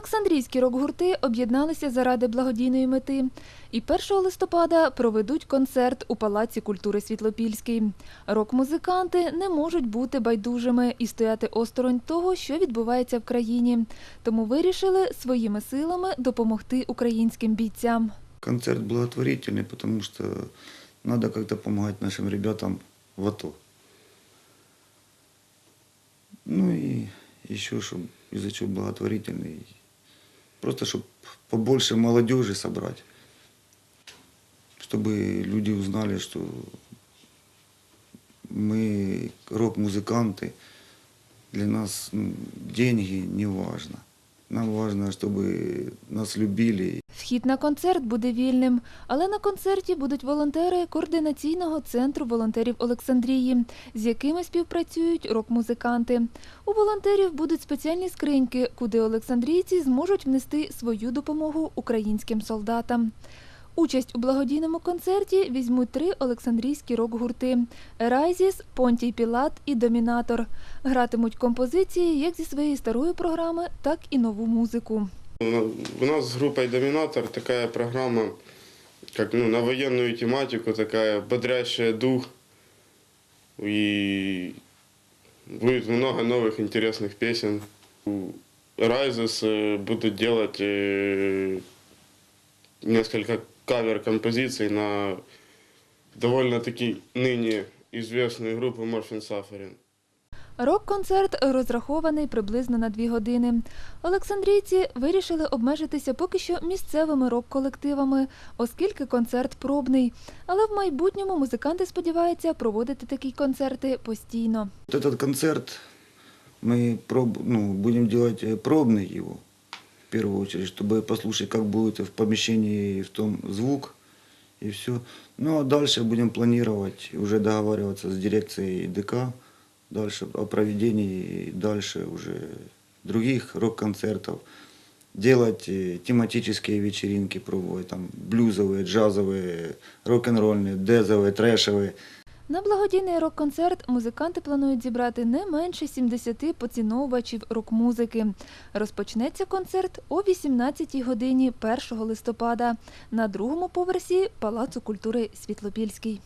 Олександрійські рок-гурти об'єдналися заради благодійної мети і 1 листопада проведуть концерт у Палаці культури Світлопільський. Рок-музиканти не можуть бути байдужими і стояти осторонь того, що відбувається в країні. Тому вирішили своїми силами допомогти українським бійцям. Концерт благотворительный, потому что надо как-то помогать нашим ребятам в АТО. Ну и еще, чтобы из-за чего благотворительный. Просто, чтобы побольше молодежи собрать. Чтобы люди узнали, что мы рок-музыканты. Для нас ну, деньги не важно. Нам важливо, щоб нас любили Вхід на концерт буде вільним, але на концерті будуть волонтери координаційного центру волонтерів Олександрії, з якими співпрацюють рок-музиканти. У волонтерів будуть спеціальні скриньки, куди олександрійці зможуть внести свою допомогу українським солдатам. Участь у благодійному концерті візьмуть три олександрійські рок-гурти Ерайзіс, Понтій Пілат і Домінатор. Гратимуть композиції як зі своєї старої програми, так і нову музику. Ну, У нас с группой «Доминатор» такая программа, как ну, на военную тематику, такая бодрящая дух. И будет много новых интересных песен. У Rises э, будут делать э, несколько кавер-композиций на довольно-таки ныне известную группу Morphin Suffering. Рок-концерт розрахований приблизно на дві години. Олександрійці вирішили обмежитися поки що місцевими рок-колективами, оскільки концерт пробний. Але в майбутньому музиканти сподіваються проводити такі концерти постійно. Вот этот концерт мы проб, ну, будем делать э, пробный его, в первую очередь, чтобы послушать, как будет в помещении в том звук и все. Ну а дальше будем планировать, уже договариваться с дирекцией ДК, дальше о проведении дальше уже других рок-концертов, делать э, тематические вечеринки, пробовать там блюзовые, джазовые, рок-н-ролльные, дезовые, трэшевые. На благодійний рок-концерт музиканти планують зібрати не менше 70 поціновувачів рок-музики. Розпочнеться концерт о 18-й годині 1 листопада на другому поверсі Палацу культури Світлопільський.